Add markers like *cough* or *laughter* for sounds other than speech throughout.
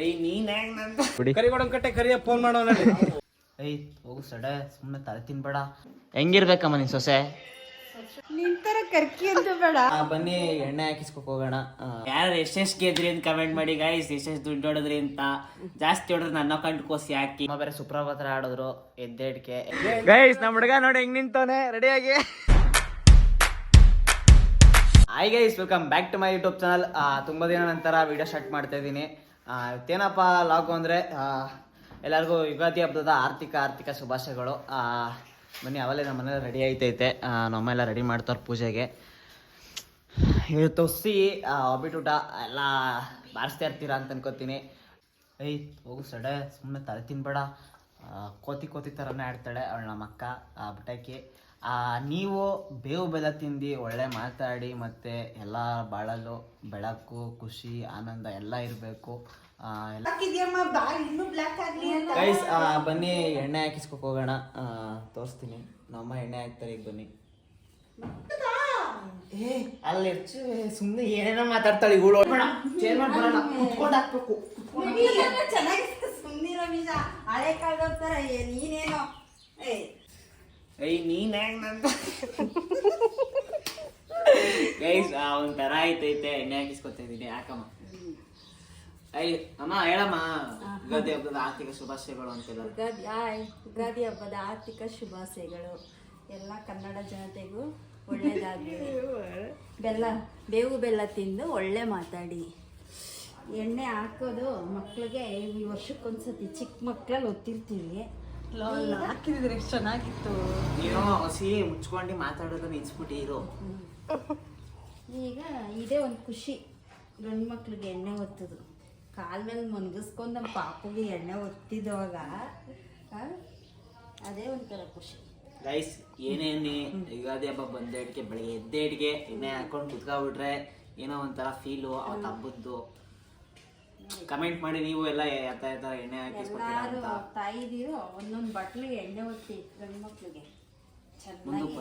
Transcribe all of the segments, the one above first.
ಏಯ್ ನೀನ್ ಹೆಂಗ್ ನಂತ ಕರಿಗೋಡನ್ ಕಟ್ಟೆ ಕರಿಯ ಫೋನ್ ಮಾಡೋಣ ಏಯ್ ಹೋಗು ಸಡ ಸುಮ್ಮನೆ ತಲೆ ತಿನ್ಬೇಡ. ಹೆಂಗಿರ್ಬೇಕಮ್ಮ ನಿನ್ ಸೊಸೆ? ನಿಂತರ ಕರ್ಕಿ ಅಂತ ಬೇಡ. ಬನ್ನಿ ಎಣ್ಣೆ ಹಾಕಿಸ್ಕೊಕ್ ಹೋಗೋಣ. ಯಾರು ಎಷ್ಟೆಷ್ಟು ಗೆದ್ರಿ ಅಂತ ಕಮೆಂಟ್ ಮಾಡಿ ಗೈಸ್ ಎಷ್ಟೆಷ್ಟು ದುಡ್ಡು ಹೊಡೆದ್ರಿ ಅಂತ. ಜಾಸ್ತಿ ಹೊಡೆದ್ರೆ ನನ್ನ ಅಕೌಂಟ್ ಕೋಸಿ ಹಾಕಿ. ಅಮ್ಮ ಬೇರೆ ಸುಪ್ರಭಾತರ ಆಡಿದ್ರು ಎದ್ದೇಡ್ಕೆ. ಗೈಸ್ ನಮ್ಮ ಹುಡುಗ ನೋಡಿ ಹೆಂಗ್ ನಿಂತವನೆ ರೆಡಿಯಾಗಿ hi guys welcome back to my YouTube channel ತುಂಬಾ ದಿನ ನಂತರ ವಿಡಿಯೋ ಸ್ಟಾರ್ಟ್ ಮಾಡ್ತಾ ಇದ್ದೀನಿ. ಇವತ್ತೇನಪ್ಪ ಲಾಗು ಅಂದರೆ ಎಲ್ಲರಿಗೂ ಯುಗಾದಿ ಹಬ್ಬದ ಆರ್ಥಿಕ ಆರ್ಥಿಕ ಶುಭಾಶಯಗಳು. ಬನ್ನಿ, ಅವಲೇ ನಮ್ಮ ಮನೇಲಿ ರೆಡಿ ಆಯ್ತೈತೆ ನಮ್ಮ ಎಲ್ಲ ರೆಡಿ ಮಾಡ್ತಾರೆ ಪೂಜೆಗೆ. ಇದು ತೊಸಿ ಊಟ, ಎಲ್ಲ ಬಾರಿಸ್ತಾ ಇರ್ತೀರಾ ಅಂತ ಅನ್ಕೋತೀನಿ. ಏಯ್, ಹೋಗು ಸಡೆ ಸುಮ್ಮನೆ ತಲೆ ತಿನ್ಬೇಡ. ಕೋತಿ ಕೋತಿ ಥರನೇ ಆಡ್ತಾಳೆ ಅವಳು ನಮ್ಮ ಅಕ್ಕ ಬಟಾಕಿ. ನೀವು ಬೇವು ಬೆಲ್ಲ ತಿಂದು ಒಳ್ಳೆ ಮಾತಾಡಿ ಮತ್ತೆ ಎಲ್ಲ ಬಾಳಲು ಬೆಳಕು ಖುಷಿ ಆನಂದ ಎಲ್ಲ ಇರಬೇಕು. ಗೈಸ್ ಬನ್ನಿ ಎಣ್ಣೆ ಹಾಕಿಸ್ಕೊಕ್ ಹೋಗೋಣ. ತೋರಿಸ್ತೀನಿ. ನಮ್ಮ ಎಣ್ಣೆ ಹಾಕ್ತಾರೆ ಈಗ ಬನ್ನಿ. ಏ ಅಲ್ಲಿ ಸುಮ್ಮನೆ ಏನೇನೋ ಮಾತಾಡ್ತಾಳೆ ಇವಳು. ಚೇಂಜ್ ಮಾಡಿ ಬರೋಣ. ಕುತ್ಕೊಂಡು ಹಾಕ್ಬೇಕು. ಚೆನ್ನಾಗಿ ಸುಮ್ಮನಿರೋ ನಿಜ. ಹಳೆ ಕಾಲದ ನೀನೇನೋ ಏಯ್ ನೀನ್ ಹೆಂಗ್ ನಂತ ಗೈಸ್ ಒಂಥರ ಆಯ್ತೈತೆ ಎಣ್ಣೆ ಹಾಕಿಸ್ಕೊತಾ ಯಾಕಮ್ಮ ಐ ಅಮ್ಮ ಹೇಳಮ್ಮ ಯುಗಾದಿ ಹಬ್ಬದ ಆರ್ಥಿಕ ಶುಭಾಶಯಗಳು ಅಂತೆಲ್ಲ ಯುಗಾದಿ ಆಯ್ ಯುಗಾದಿ ಹಬ್ಬದ ಆರ್ಥಿಕ ಶುಭಾಶಯಗಳು ಎಲ್ಲ ಕನ್ನಡ ಜನತೆಗೂ ಒಳ್ಳೇದಾಗಲಿ ಬೆಲ್ಲ ಬೇವು ಬೆಲ್ಲ ತಿಂದು ಒಳ್ಳೆ ಮಾತಾಡಿ ಎಣ್ಣೆ ಹಾಕೋದು ಮಕ್ಕಳಿಗೆ ಈ ವರ್ಷಕ್ಕೊಂದ್ಸತಿ ಚಿಕ್ಕ ಮಕ್ಳಲ್ಲಿ ಒತ್ತಿರ್ತೀವಿ ಹಾಕಿದ್ರೆ ಎಷ್ಟು ಚೆನ್ನಾಗಿತ್ತು. ಏನೋ ಹಸಿ ಮುಚ್ಕೊಂಡು ಮಾತಾಡೋದು ನಿಲ್ಸ್ಬಿಟ್ಟು ಇರು ಈಗ ಇದೇ ಒಂದು ಖುಷಿ. ಗಂಡು ಮಕ್ಳಿಗೆ ಎಣ್ಣೆ ಒತ್ತದು. ಕಾಲ ಮೇಲೆ ಮನ್ಗಿಸ್ಕೊಂಡು ನಮ್ಮ ಪಾಪುಗೆ ಎಣ್ಣೆ ಒತ್ತಿದವಾಗ ಅದೇ ಒಂಥರ ಖುಷಿ. ಗೈಸ್ ಏನೇನಿ ಯುಗಾದಿ ಹಬ್ಬ ಬಂದೇಡ್ಗೆ ಬೆಳಿಗ್ಗೆ ಎದ್ದೇಡ್ಗೆ ಎಣ್ಣೆ ಹಾಕೊಂಡು ಕುತ್ಕೊಬಿಟ್ರೆ ಏನೋ ಒಂಥರ ಫೀಲು ಅವತ್ತು ಹಬ್ಬದ್ದು ಕಮೆಂಟ್ ಮಾಡಿ ನೀವು ಎಲ್ಲ ಯಾವ ತರ ಎಣ್ಣೆ ಹಾಕಿ ಎಲ್ಲಾರು ತಾಯಿ ತಾಯಿದಿರು ಒಂದೊಂದು ಬಟ್ಲಿಗೆ ಎಣ್ಣೆ ಒತ್ತಿ ಗಂಡು ಮಕ್ಳಿಗೆ ಚೆನ್ನಾಗಿ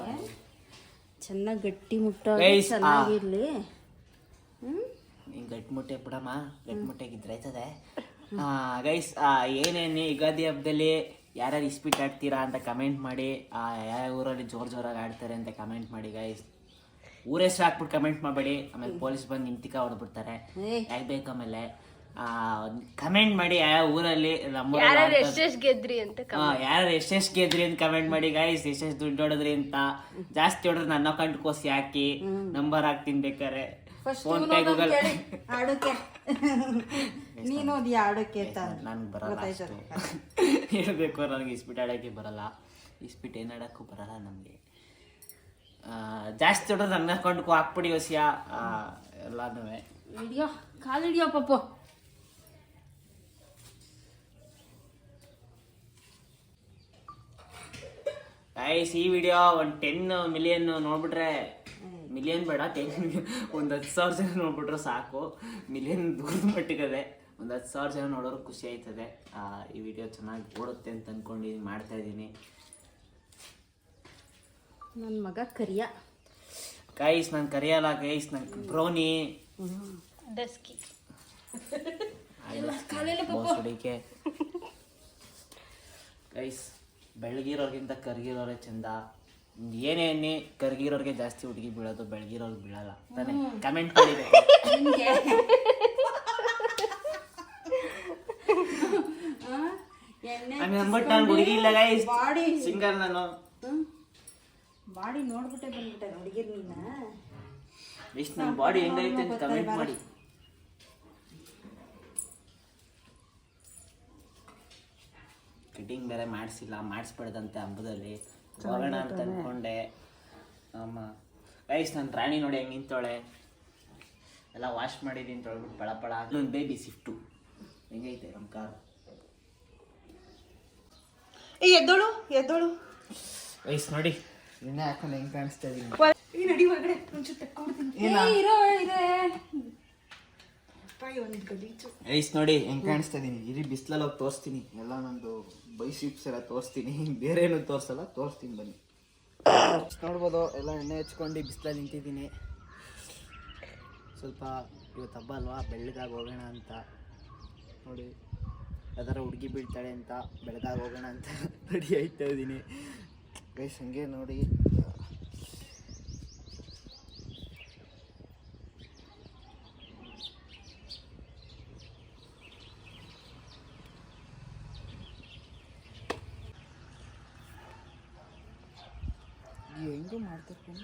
ಚೆನ್ನಾಗಿ ಗಟ್ಟಿ ಮುಟ್ಟೋ Guys, ಆ- ಚೆನ್ನಾಗಿರ್ಲಿ. ಹ್ಮ್? ನೀನ್ ಗಟ್ಟಿ ಮುಟ್ಟೆ ಬಿಡಮ್ಮ. ಗಟ್ಟಿ ಮುಟ್ಟೆಗಿದ್ರೆ ಆಯ್ತದೆ. ಗೈಸ್ ಏನೇನು ಯುಗಾದಿ ಹಬ್ಬದಲ್ಲಿ ಯಾರ್ಯಾರು ಇಸ್ಪೀಟ್ ಆಡ್ತೀರಾ ಅಂತ ಕಮೆಂಟ್ ಮಾಡಿ ಆ, ಯಾವ ಊರಲ್ಲಿ ಜೋರ್ ಜೋರಾಗಿ ಆಡ್ತಾರೆ ಅಂತ ಕಮೆಂಟ್ ಮಾಡಿ ಗೈಸ್ ಊರೇ ಹೆಸ್ರು ಹಾಕ್ಬಿಟ್ಟು ಕಮೆಂಟ್ ಮಾಡಬೇಡಿ. ಆಮೇಲೆ ಪೊಲೀಸ್ ಬಂದು ನಿಂತಿಕ ಹೊಡೆದ್ಬಿಡ್ತಾರೆ. ಯಾಕೆ ಬೇಕು ಆಮೇಲೆ? ಕಮೆಂಟ್ ಮಾಡಿ ಯಾವ ಊರಲ್ಲಿ ನಮ್ಮ ಎಷ್ಟೆಷ್ಟು ಗೆದ್ರಿ ಅಂತ ಯಾರು ಎಷ್ಟೆಷ್ಟು ಗೆದ್ರಿ ಅಂತ ಕಮೆಂಟ್ ಮಾಡಿ ಗಾಯ್ಸ್ ಎಷ್ಟೆಷ್ಟು ದುಡ್ಡು ಹೊಡೆದ್ರಿ ಅಂತ ಜಾಸ್ತಿ ಹೊಡೆದ್ರೆ ನನ್ನ ಅಕೌಂಟ್ ಕೋಸಿ ಹಾಕಿ ನಂಬರ್ ಹಾಕ್ತೀನಿ ಬೇಕಾರೆ ಫಸ್ಟ್ ಫೋನ್ ಪೇ ಗೂಗಲ್ ನೀನು ಅಂತ ನನ್ಗೆ ಬರಲ್ಲ. ಹೇಳ್ಬೇಕು ನನಗೆ ಇಸ್ಪಿಟ್ ಆಡಕ್ಕೆ ಬರಲ್ಲ. ಇಸ್ಪಿಟ್ ಏನ್ ಆಡಕ್ಕೂ ಬರಲ್ಲ ನಮಗೆ. ಜಾಸ್ತಿ ಹೊಡೆದ್ರೆ ನನ್ನ ಅಕೌಂಟ್ಗೂ ಹಾಕ್ಬಿಡಿ ಹೊಸಿಯ ಎಲ್ಲನೂ ಹಿಡಿಯೋ ಕಾಲು ಹಿಡಿಯೋ ಪಪ್ಪು ಗೈಸ್ ಈ ವಿಡಿಯೋ ಒಂದು ಟೆನ್ ಮಿಲಿಯನ್ ನೋಡ್ಬಿಟ್ರೆ ಮಿಲಿಯನ್ ಬೇಡ ಟೆನ್ ಒಂದು ಹತ್ತು ಸಾವಿರ ಜನ ನೋಡ್ಬಿಟ್ರೆ ಸಾಕು. ಮಿಲಿಯನ್ ದೂರದ ಮಟ್ಟಿಗದೆ. ಒಂದು ಹತ್ತು ಸಾವಿರ ಜನ ನೋಡೋರು ಖುಷಿ ಆಯ್ತದೆ. ಆ, ಈ ವಿಡಿಯೋ ಚೆನ್ನಾಗಿ ಓಡುತ್ತೆ ಅಂತ ಅಂದ್ಕೊಂಡು ಮಾಡ್ತಾ ಇದ್ದೀನಿ. ನನ್ನ ಮಗ ಕರಿಯ. ಗೈಸ್ ನಾನು ಕರಿಯಲ್ಲ ಗೈಸ್ ನಂಗೆ ಬ್ರೌನಿ. ಡಸ್ಕಿ. ಕೈಸ್ ಗೈಸ್ ಬೆಳಗಿರೋರ್ಗಿಂತ ಕರ್ಗಿರೋರೇ ಚಂದ. ಏನೇ ಎಣ್ಣೆ ಕರ್ಗಿರೋರ್ಗೆ ಜಾಸ್ತಿ ಹುಡುಗಿ ಬೀಳೋದು ಬೆಳಗಿರೋರ್ಗೆ ಬೀಳಲ್ಲ. ತಾನೆ? ಕಮೆಂಟ್ ಮಾಡಿ. ನಾನು ಹುಡುಗಿ ಇಲ್ಲ ಗೈಸ್ ಬಾಡಿ. ಸಿಂಗಲ್ ನಾನು. ಬಾಡಿ ನೋಡ್ಬಿಟ್ಟೆ ಬಂದ್ಬಿಟ್ಟೆ ಹುಡುಗಿರ್ ನೀನ? ಇಷ್ಟು ನನ್ನ ಬಾಡಿ ಹೆಂಗೈತೆ ಅಂತ ಕಮೆಂಟ್ ಮಾಡಿ. ಕಟಿಂಗ್ ಬೇರೆ ಮಾಡಿಸಿಲ್ಲ ಮಾಡಿಸ್ಬೇಡ್ದಂತೆ ಹಬ್ಬದಲ್ಲಿ. ಹೋಗೋಣ ಅಂತ ಅಂದ್ಕೊಂಡೆ ಅಮ್ಮ ಗೈಸ್ ನನ್ನ ರಾಣಿ ನೋಡಿ ಹೆಂಗೆ ನಿಂತೋಳೆ ಎಲ್ಲ ವಾಶ್ ಮಾಡಿದ್ದೀನಿ ತೊಳ್ಬಿಟ್ಟು ಪಳ ಪಳ ಒಂದು ಬೇಬಿ ಸಿಫ್ಟು ಹೆಂಗೈತೆ ನಮ್ಮ ಕಾರು? ಎದ್ದೋಳು ಎದ್ದೋಳು. ಗೈಸ್ ನೋಡಿ. ನಿನ್ನೆ ಹಾಕೊಂಡು ಹೆಂಗೆ ಕಾಣಿಸ್ತಾ ಇದೀನಿ. ಈ ನಡಿ ಹೊರಗಡೆ ಒಂಚೂರು ತಕ್ಕೊಡ್ತೀನಿ ಇರೋ ಇದೆ ಗೈಸ್ ನೋಡಿ ಹೆಂಗೆ ಕಾಣಿಸ್ತಾ ಇದೀನಿ. ಇರಿ ಬಿಸಿಲಲ್ಲಿ ಹೋಗಿ ತೋರಿಸ್ತೀನಿ. ಎಲ್ಲ ನಂದು ಬೈಸಿಪ್ಸ್ ಎಲ್ಲ ತೋರಿಸ್ತೀನಿ. ಬೇರೆ ಏನು ತೋರಿಸಲ್ಲ, ತೋರಿಸ್ತೀನಿ ಬನ್ನಿ. ನೋಡ್ಬೋದು, ಎಲ್ಲ ಎಣ್ಣೆ ಹಚ್ಕೊಂಡು ಬಿಸಿಲಲ್ಲಿ ನಿಂತಿದ್ದೀನಿ. ಸ್ವಲ್ಪ ಇವತ್ತು ಹಬ್ಬ ಅಲ್ವಾ, ಬೆಳ್ಳಗಾಗಿ ಹೋಗೋಣ ಅಂತ. ನೋಡಿ, ಯಾವ್ದಾರ ಹುಡುಗಿ ಬೀಳ್ತಾಳೆ ಅಂತ ಬೆಳಗಾಗಿ ಹೋಗೋಣ ಅಂತ *laughs* ರೆಡಿ ಆಯ್ತಾ ಇದ್ದೀನಿ. ಗೈಸ್, ಹಂಗೆ ನೋಡಿ. ಮಾಡ್ತಿರ್ತೀನಿ?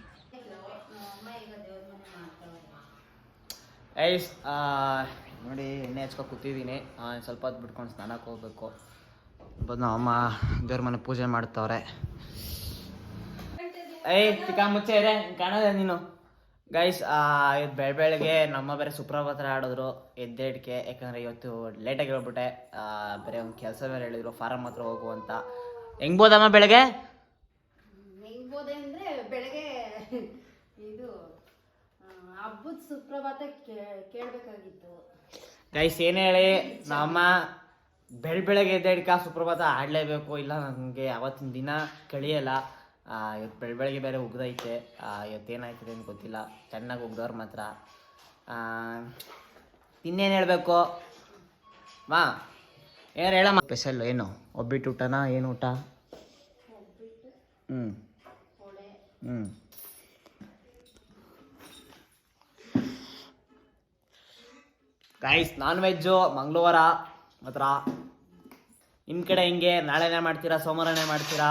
ಐಸ್ ನೋಡಿ, ಎಣ್ಣೆ ಹಚ್ಕೊ ಕೂತಿದ್ದೀನಿ. ಸ್ವಲ್ಪ ಹೊತ್ತು ಬಿಟ್ಕೊಂಡು ಸ್ನಾನಕ್ಕೆ ಹೋಗ್ಬೇಕು. ಬಂದು ನಮ್ಮ ಅಮ್ಮ ದೇವ್ರ ಮನೆ ಪೂಜೆ ಮಾಡ್ತವ್ರೆ. ಐ ಚಿಕ್ಕ ಮುಚ್ಚೆ ರೇ ಕಾಣೋದೇ ನೀನು? ಗೈಸ್ ಬೆಳ ಬೆಳಗ್ಗೆ ನಮ್ಮ ಬೇರೆ ಸುಪ್ರಭಾತ ಆಡಿದ್ರು, ಎದ್ದೇಡಿಕೆ, ಯಾಕಂದ್ರೆ ಇವತ್ತು ಲೇಟಾಗಿ ಹೇಳ್ಬಿಟ್ಟೆ. ಬೇರೆ ಒಂದು ಕೆಲಸ ಬೇರೆ ಹೇಳಿದ್ರು ಫಾರಮ್ ಹತ್ರ ಹೋಗು ಅಂತ. ಹೆಂಗ್ ಬೋದಮ್ಮ ಬೆಳಗ್ಗೆ? ಹೆಂಗ್ಬೋದೆ ಅಂದ್ರೆ ಬೆಳಗ್ಗೆ ಇದು ಹಬ್ಬದ ಸುಪ್ರಭಾತ ಕೇಳಬೇಕಾಗಿತ್ತು. ಗೈಸ್ ಏನು ಹೇಳಿ? ನಮ್ಮ ಬೆಳ ಬೆಳಗ್ಗೆ ಎದ್ದೇಡ್ಕ ಸುಪ್ರಭಾತ ಆಡಲೇಬೇಕು. ಇಲ್ಲ ನನಗೆ ಅವತ್ತಿನ ದಿನ ಕಳಿಯಲ್ಲ. ಇವತ್ತು ಬೆಳ ಬೆಳಗ್ಗೆ ಬೇರೆ ಉಗ್ದೈತೆ. ಆ, ಇವತ್ತು ಏನಾಯ್ತದೆ ಅಂತ ಗೊತ್ತಿಲ್ಲ. ಚೆನ್ನಾಗಿ ಉಗ್ದವ್ರು ಮಾತ್ರ. ಆ, ಇನ್ನೇನು ಹೇಳಬೇಕು? ಮಾ ಏನಾರು ಹೇಳಮ್ಮ? ಸ್ಪೆಷಲ್ ಏನು? ಒಬ್ಬಿಟ್ಟು ಊಟನಾ? ಏನು ಊಟ? ಹ್ಞೂ ಗೈಸ್ ನಾನ್ ವೆಜ್ಜು ಮಂಗಳವಾರ, ಮಾತ್ರ. ನಿಮ್ಮ ಕಡೆ ಹಿಂಗೆ? ನಾಳೆನೇ ಮಾಡ್ತೀರಾ? ಸೋಮವಾರನೇ ಮಾಡ್ತೀರಾ?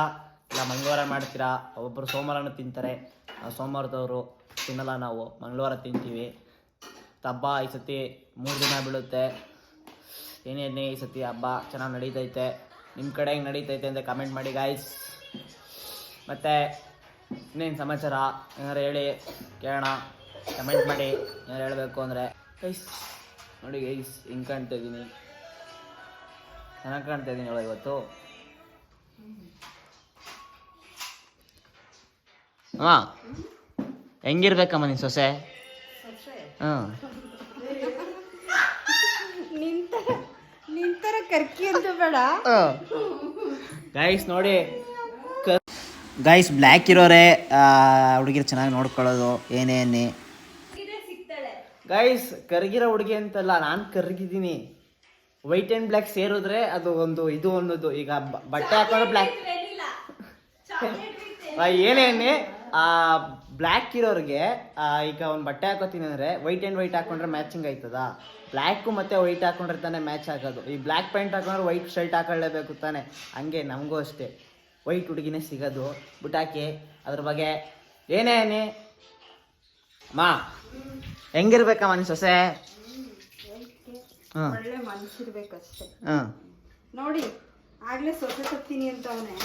ಇಲ್ಲ, ಮಂಗಳವಾರ ಮಾಡ್ತೀರಾ? ಒಬ್ಬರು ಸೋಮವಾರನೂ ತಿಂತಾರೆ. ಸೋಮವಾರದವರು ತಿನ್ನಲ್ಲ ನಾವು. ಮಂಗಳವಾರ ತಿಂತೀವಿ. ಹಬ್ಬ ಈ ಸತಿ ಮೂರು ದಿನ ಬೀಳುತ್ತೆ. ಏನೇನೇ ಈ ಸತಿ ಹಬ್ಬ ಚೆನ್ನಾಗಿ ನಡೀತೈತೆ. ನಿಮ್ಮ ಕಡೆ ಹೆಂಗೆ ನಡೀತೈತೆ ಅಂತ ಕಮೆಂಟ್ ಮಾಡಿ ಗಾಯ್ಸ್ ಮತ್ತು ಇನ್ನೇನು ಸಮಾಚಾರ? ಏನಾರು ಹೇಳಿ ಕೇಳೋಣ. ಕಮೆಂಟ್ ಮಾಡಿ. ಏನಾರು ಹೇಳಬೇಕು ಅಂದರೆ. ಗೈಸ್ ನೋಡಿ ಗೈಸ್ ಹಿಂಗೆ ಕಾಣ್ತಾ ಇದ್ದೀನಿ ಚೆನ್ನಾಗಿ ಕಾಣ್ತಾ ಇದ್ದೀನಿ ಹೇಳೋ ಇವತ್ತು. ಹಾಂ. ಹೆಂಗಿರ್ಬೇಕಮ್ಮ ನೀನು ಸೊಸೆ? ಹಾಂ. ನಿಂತರ ಕರ್ಕಿ ಅಂತ ಬೇಡ. ಗೈಸ್ ನೋಡಿ. ಗೈಸ್ ಬ್ಲ್ಯಾಕ್ ಇರೋರೆ ಹುಡುಗಿರು ಚೆನ್ನಾಗಿ ನೋಡ್ಕೊಳ್ಳೋದು ಏನೇನೆ ಗೈಸ್ ಕರಗಿರೋ ಹುಡುಗಿ ಅಂತಲ್ಲ ನಾನು ಕರಗಿದ್ದೀನಿ. ವೈಟ್ ಆ್ಯಂಡ್ ಬ್ಲ್ಯಾಕ್ ಸೇರಿದ್ರೆ ಅದು ಒಂದು ಇದು ಅನ್ನೋದು. ಈಗ ಬಟ್ಟೆ ಹಾಕೊಂಡ್ರೆ ಬ್ಲ್ಯಾಕ್ ಏನೇನೆ ಆ ಬ್ಲ್ಯಾಕ್ ಇರೋರಿಗೆ ಆ, ಈಗ ಒಂದು ಬಟ್ಟೆ ಹಾಕೋತೀನಿ ಅಂದರೆ ವೈಟ್ ಆ್ಯಂಡ್ ವೈಟ್ ಹಾಕೊಂಡ್ರೆ ಮ್ಯಾಚಿಂಗ್ ಆಯ್ತದ? ಬ್ಲ್ಯಾಕು ಮತ್ತು ವೈಟ್ ಹಾಕೊಂಡ್ರೆ ತಾನೇ ಮ್ಯಾಚ್ ಆಗೋದು. ಈ ಬ್ಲ್ಯಾಕ್ ಪ್ಯಾಂಟ್ ಹಾಕೊಂಡ್ರೆ ವೈಟ್ ಶರ್ಟ್ ಹಾಕೊಳ್ಳೇಬೇಕು ತಾನೆ. ಹಂಗೆ ನಮಗೂ ಅಷ್ಟೇ. ವೈಟ್ ಹುಡುಗಿನೇ ಸಿಗೋದು. ಬುಟಾಕಿ ಅದ್ರ ಬಗ್ಗೆ ಏನೇನೆ ಮಾ ಹೆಂಗಿರ್ಬೇಕಮ್ಮ ಮನುಷ್ಯ ಸೊಸೆ? ಹಾಂ ಒಳ್ಳೆ ಮನ್ಸಿರ್ಬೇಕಷ್ಟೇ. ಹಾಂ ನೋಡಿ ಆಗ್ಲೇ ಸೊಸೆ ಸತ್ತೀನಿ ಅಂತ ಅವನೇ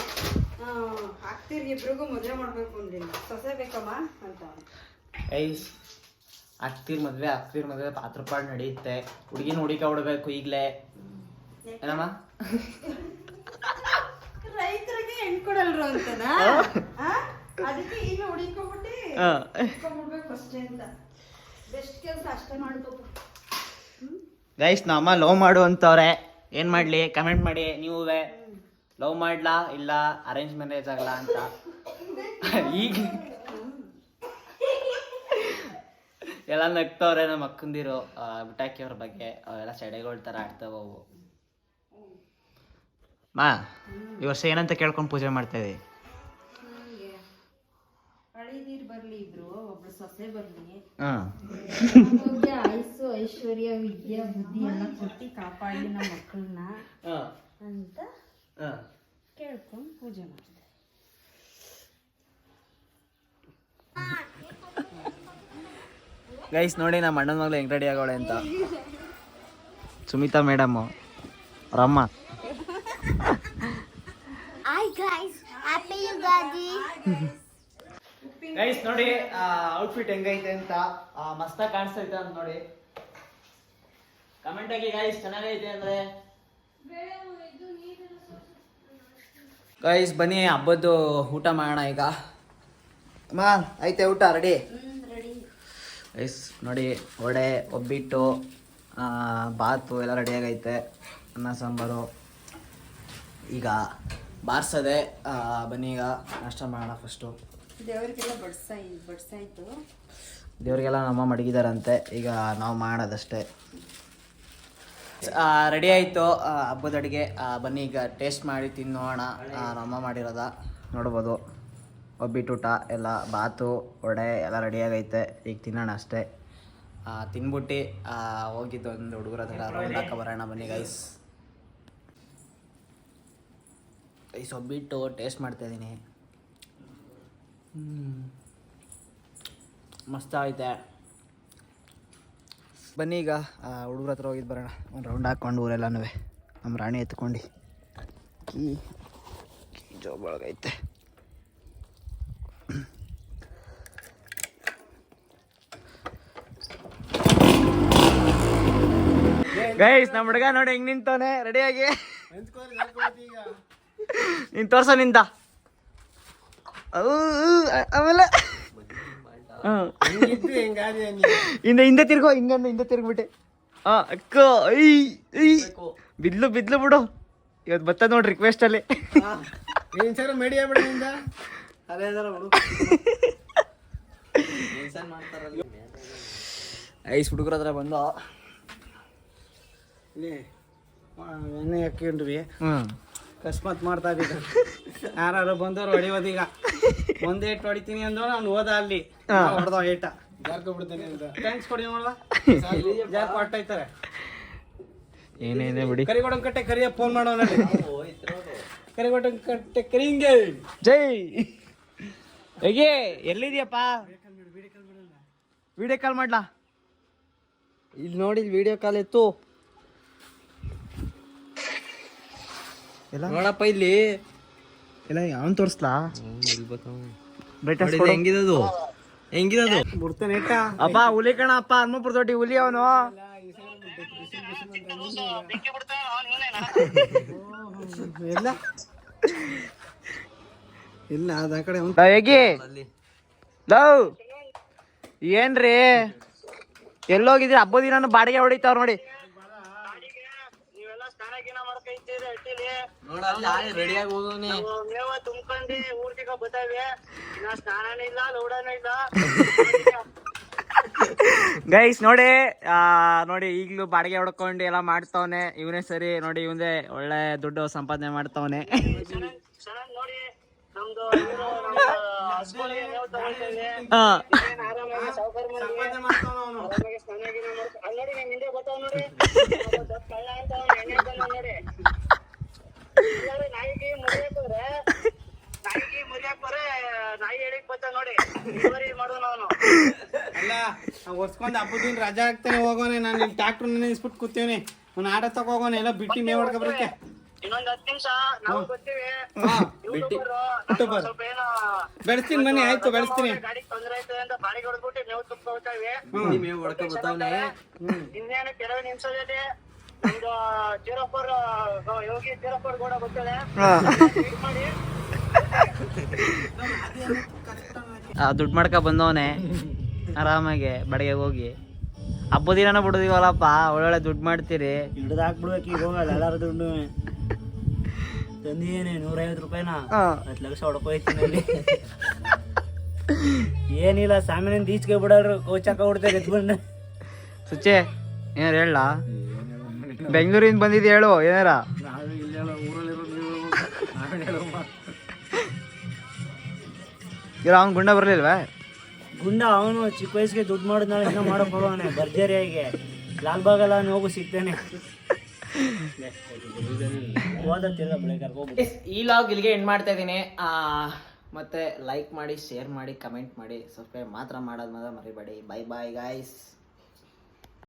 ಆಗ್ತಿರ್ ಇಬ್ರಿಗೂ ಮದುವೆ ಮಾಡ್ಬೇಕು ಅಂದಿಲ್ಲ. ಸೊಸೆ ಬೇಕಮ್ಮ ಅಂತ. ಐಸ್ ಅಕ್ತಿರ್ ಮದ್ವೆ ಅಕ್ತಿರ್ ಮದ್ವೆ ಪಾತ್ರಪಾಡ್ ನಡೆಯುತ್ತೆ. ಹುಡುಗಿನ ಹುಡುಕ ಹುಡ್ಬೇಕು ಈಗ್ಲೇ. ಏನಮ್ಮ? *laughs* ರೈತರಿಗೆ ಹೆಣ್ ಕೊಡಲ್ರು ಅಂತನಾ? ಅದಕ್ಕೆ ಈಗ ಹುಡುಕೊಂಬಿಟ್ಟು ಹುಡ್ಕೊಂಬಿಡ್ಬೇಕು ಅಷ್ಟೇ ಅಂತ. ಬೆಸ್ಟ್ ಕೆಲಸ ಅಷ್ಟೇ ಮಾಡ್ಬೇಕು. ಗೈಸ್ ನಮ್ಮ ಲವ್ ಮಾಡು ಅಂತವ್ರೆ ಏನ್ ಮಾಡ್ಲಿ? ಕಮೆಂಟ್ ಮಾಡಿ. ನೀವು ಲವ್ ಮಾಡ್ಲಾ? ಇಲ್ಲ ಅರೇಂಜ್ ಮ್ಯಾರೇಜ್ ಆಗಲ್ಲ ಅಂತ. *laughs* ಈಗ ಎಲ್ಲ ನಗ್ತವ್ರೆ ನಮ್ಮ ಅಕ್ಕಂದಿರು ಬಿಟ್ಟಾಕಿಯವ್ರ ಅವ್ರ ಬಗ್ಗೆ. ಅವೆಲ್ಲ ಸೆಡೆಗಳ ಥರ ಆಡ್ತಾವ ಅವು. ಮಾ ಈ ವರ್ಷ ಏನಂತ ಕೇಳ್ಕೊಂಡು ಪೂಜೆ ಮಾಡ್ತಾ ಇದ್ದೀವಿ ಹಳಿದೀರ್ ಬರ್ಲಿ ಇಬ್ರು ಒಬ್ಳು ಸೊಸೆ ಬರ್ಲಿ. ಹಾಂ. ಆರೋಗ್ಯ ಆಯುಸ್ಸು ಐಶ್ವರ್ಯ ವಿದ್ಯೆ ಬುದ್ಧಿ ಎಲ್ಲ ಕೊಟ್ಟು ಕಾಪಾಡಿ ನಮ್ಮ ಮಕ್ಕಳನ್ನ ಹಾಂ. ಅಂತ ಕೇಳ್ಕೊಂಡು ಪೂಜೆ ಮಾಡ್ತಾರೆ ಗೈಸ್ ನೋಡಿ ನಮ್ಮ ಅಣ್ಣನ ಮಗಳು ಹೆಂಗ್ ರೆಡಿ ಆಗೋಳೆ ಅಂತ. ಸುಮಿತಾ ಮೇಡಮ್ ರಮ್ಮ. ಗೈಸ್ ನೋಡಿ ಔಟ್ಫಿಟ್ ಹೆಂಗೈತೆ ಅಂತ ಮಸ್ತಾಗಿ ಕಾಣಿಸ್ತೈತೆ ಅಂತ ನೋಡಿ. ಕಮೆಂಟ್ ಆಗಿ ಗೈಸ್ ಚೆನ್ನಾಗೈತೆ ಅಂದ್ರೆ. ಗೈಸ್ ಬನ್ನಿ, ಹಬ್ಬದ್ದು ಊಟ ಮಾಡೋಣ ಈಗ. ಮಾ ಐತೆ ಊಟ? ರೆಡಿ ಗೈಸ್ ನೋಡಿ, ವಡೆ, ಒಬ್ಬಿಟ್ಟು ಬಾತು ಎಲ್ಲ ರೆಡಿಯಾಗೈತೆ ಅನ್ನ, ಸಾಂಬಾರು. ಈಗ ಬಾರ್ಸದೆ ಬನ್ನಿ ಈಗ ನಾಷ್ಟ ಮಾಡೋಣ ಫಸ್ಟು ದೇವರಿಗೆಲ್ಲ ಬಡ್ಸಾಯ್ ಬಡ್ಸಾಯ್ತು ದೇವರಿಗೆಲ್ಲ ನಮ್ಮ ಮಡಗಿದಾರಂತೆ ಈಗ ನಾವು ಮಾಡೋದಷ್ಟೇ. ರೆಡಿ ಆಯಿತು ಹಬ್ಬದ ಅಡುಗೆ. ಬನ್ನಿ ಈಗ ಟೇಸ್ಟ್ ಮಾಡಿ ತಿನ್ನೋಣ ನಮ್ಮ ನಮ್ಮಮ್ಮ ಮಾಡಿರೋದ. ನೋಡ್ಬೋದು. ಒಬ್ಬಿಟ್ಟೂಟ ಎಲ್ಲ ಬಾತು ವಡೆ ಎಲ್ಲ ರೆಡಿಯಾಗೈತೆ ಈಗ ತಿನ್ನೋಣ ಅಷ್ಟೇ. ತಿನ್ಬಿಟ್ಟು ಹೋಗಿದ್ದು ಒಂದು ಹುಡುಗರ ಹತ್ರ ರೌಂಡ್ ಹಾಕೋ ಬರೋಣ ಬನ್ನಿ ಗೈಸ್ ಗೈಸ್ ಒಬ್ಬಿಟ್ಟು ಟೇಸ್ಟ್ ಮಾಡ್ತಾಯಿದ್ದೀನಿ ಆಯ್ತೆ ಬನ್ನಿ ಈಗ ಹುಡುಗ್ರ ಹತ್ರ ಹೋಗಿದ್ದು ಬರೋಣ. ಒಂದು ರೌಂಡ್ ಹಾಕ್ಕೊಂಡು ಊರೆಲ್ಲನೂ ನಮ್ಮ ರಾಣಿ ಎತ್ಕೊಂಡು. ಕೀ ಕೀ ಜಾಬ್ ಒಳಗೈತೆ. ಗೈಸ್ ನಮ್ಮ ಹುಡುಗ ನೋಡಿ ಹೆಂಗೆ ನಿಂತವನೆ? ರೆಡಿಯಾಗಿ ನೀನ್ ತೋರ್ಸ ನಿಂದ. ಆಮೇಲೆ. ಹಿಂದೆ ಹಿಂದೆ ತಿರ್ಗೋ ಹಿಂಗಂದ ಹಿಂದೆ ತಿರ್ಗ್ಬಿಟ್ಟೆ. ಹಾ ಅಕ್ಕ ಐ ಐ. ಬಿದ್ಲು ಬಿದ್ಲು ಬಿಡು. ಇವತ್ತು ಬತ್ತ ನೋಡಿ ರಿಕ್ವೆಸ್ಟ್ ಅಲ್ಲಿ. ಐಸ್ ಹುಡುಗರ ಹತ್ರ ಬಂದು. ಎಣ್ಣೆ ಹಾಕೊಂಡ್ವಿ ಹ್ಮ್. ಅಕಸ್ಮಾತ್ ಮಾಡ್ತಾ ಇದ್ದ ಯಾರು ಬಂದವ್ರು ಈಗ. ಒಂದೇ ಏಟ್ ಹೊಡಿತೀನಿ ಅಂದ್ರೆ ನಾನು ಹೋದ ಅಲ್ಲಿ. ಹೊಡೆದ ಏಟ. ಥ್ಯಾಂಕ್ಸ್ ಕೊಡಿ ನೋಡುವ ಜಾರ್ಕ ಹೊಟ್ಟೈತಾರೆ ಏನೇನೇ ಬಿಡಿ. ಕರಿಗೋಡಂ ಕಟ್ಟೆ ಕರಿಯ ಫೋನ್ ಮಾಡೋ ಕರಿ ಕರಿಗೋಡಂ ಕಟ್ಟೆ ಕರಿಂಗೆ ಜೈ. ಹೇಗೆ? ಎಲ್ಲಿದ್ಯಪ್ಪ? ವಿಡಿಯೋ ಕಾಲ್ ಮಾಡ್ಲಾ? ಇಲ್ಲಿ ನೋಡಿ ವಿಡಿಯೋ ಕಾಲ್ ಎತ್ತು ನೋಡಪ್ಪ ಇಲ್ಲಿ. ಇಲ್ಲ ಯಾವನ್ ತೋರಿಸ್ಲಾ? ಬ್ರೈಟೆಸ್ಟ್ ಹೆಂಗಿದದು? ಹೆಂಗಿದದು? ಬಿಡ್ತಾನೆ ಅಪ್ಪ ಹುಲಿ ಕಣ ಅಪ್ಪ ಹನುಮಪುರ ದೊಡ್ಡಿ ಹುಲಿ ಅವನು. ಇಲ್ಲ ಇಲ್ಲ ಅದ ಕಡೆ ಹೇಗೆ? ಹೇಗಿ ಲವ್? ಏನ್ರಿ? ಎಲ್ಲೋಗಿದ್ರಿ? ಹಬ್ಬದ ದಿನ ಬಾಡಿಗೆ ಹೊಡಿತಾವ್ರ ನೋಡಿ. ಗೈಸ್ ನೋಡಿ ಆ, ನೋಡಿ ಈಗ್ಲೂ ಬಾಡಿಗೆ ಹೊಡ್ಕೊಂಡು ಎಲ್ಲ ಮಾಡ್ತಾವನೆ. ಇವನೇ ಸರಿ ನೋಡಿ ಇವನೇ ಒಳ್ಳೆ ದುಡ್ಡು ಸಂಪಾದನೆ ಮಾಡ್ತಾವನೆ *laughs* ಹಾ ಸಂಪಾದನೆ ಮಾಡ್ತಾನ ಅವನು ಅಲ್ಲ ಒಸ್ಕೊಂಡ್ ಹಬ್ಬದಿನ ರಜಾ ಆಗ್ತಾನೆ ಹೋಗೋನೆ ನಾನು ಇಲ್ಲಿ ಟ್ಯಾಕ್ಟರ್ ನಿಲ್ಲಿಸ್ಬಿಟ್ಟು ಅವ್ನ ಅವ್ನು ಆಡ ಹೋಗೋಣ ಎಲ್ಲ ಬಿಟ್ಟಿ ಮೇವ್ ಹೊಡ್ಕೊ ಬರಕ್ಕೆ. ಬೆಳೆಸ್ತೀನಿ ಬನ್ನಿ ಆಯ್ತು ಬೆಳೆಸ್ತೀನಿ. ಇನ್ನೇನು ಕೆಲವು ನಿಮಿಷ ಯೋಗಿ ಕೂಡ ಮಾಡಿ. ದುಡ್ಡು ಮಾಡ್ಕ ಬಂದವನೆ. ಆರಾಮಾಗಿ ಬಡಗೆ ಹೋಗಿ. ಹಬ್ಬದ ದಿನ ಬಿಡುದಿವಲ್ಲಪ್ಪ ಒಳ್ಳೊಳ್ಳೆ ದುಡ್ಡು ಮಾಡ್ತೀರಿ. ಹಿಡ್ದು ಹಾಕ್ಬಿಡ್ಬೇಕು ಈಗ ಹೋಗಲ್ಲ ಎಲ್ಲಾರ ದುಡ್ಡು. ತಂದಿದ್ದೀನಿ ನೂರೈವತ್ತು ರೂಪಾಯಿನ. ಹತ್ತು ಲಕ್ಷ ಹೊಡ್ಕೊಯ್ತೀನಿ ಅಲ್ಲಿ. ಏನಿಲ್ಲ ಸಾಮಾನ್ಯ ಈಚೆಗೆ ಬಿಡೋರು ಕೋಚಾಕ ಬಿಡ್ತಾರೆ ಎತ್ಕೊಂಡು ಸುಚ್ಚೆ ಏನಾರ ಹೇಳ ಬೆಂಗಳೂರಿಂದ ಬಂದಿದ್ದು ಹೇಳು ಏನಾರ? ಇಲ್ಲ ಅವ್ನು ಗುಂಡ ಬರ್ಲಿಲ್ವಾ? ಗುಂಡ ಅವನು ಚಿಕ್ಕ ವಯಸ್ಸಿಗೆ ದುಡ್ಡು ಮಾಡಿದ್ನಾಳೆ ಏನೋ ಮಾಡಕ್ ಹೋಗೋನೆ ಭರ್ಜರಿಯಾಗಿ ಲಾಲ್ಬಾಗಲ್ಲ ಹೋಗು ಸಿಗ್ತೇನೆ. ಹೋದ ತಿರ್ಗಾ ಬೆಳಗ್ಗೆ ಹೋಗ್ಬಿಟ್ಟು ಈ ಲಾಗ್ ಇಲ್ಲಿಗೆ ಎಂಡ್ ಮಾಡ್ತಾ ಇದ್ದೀನಿ. ಮತ್ತೆ ಲೈಕ್ ಮಾಡಿ ಶೇರ್ ಮಾಡಿ ಕಮೆಂಟ್ ಮಾಡಿ ಸಬ್ಸ್ಕ್ರೈಬ್ ಮಾತ್ರ ಮಾಡೋದು ಮಾತ್ರ ಮರಿಬೇಡಿ. Bye bye guys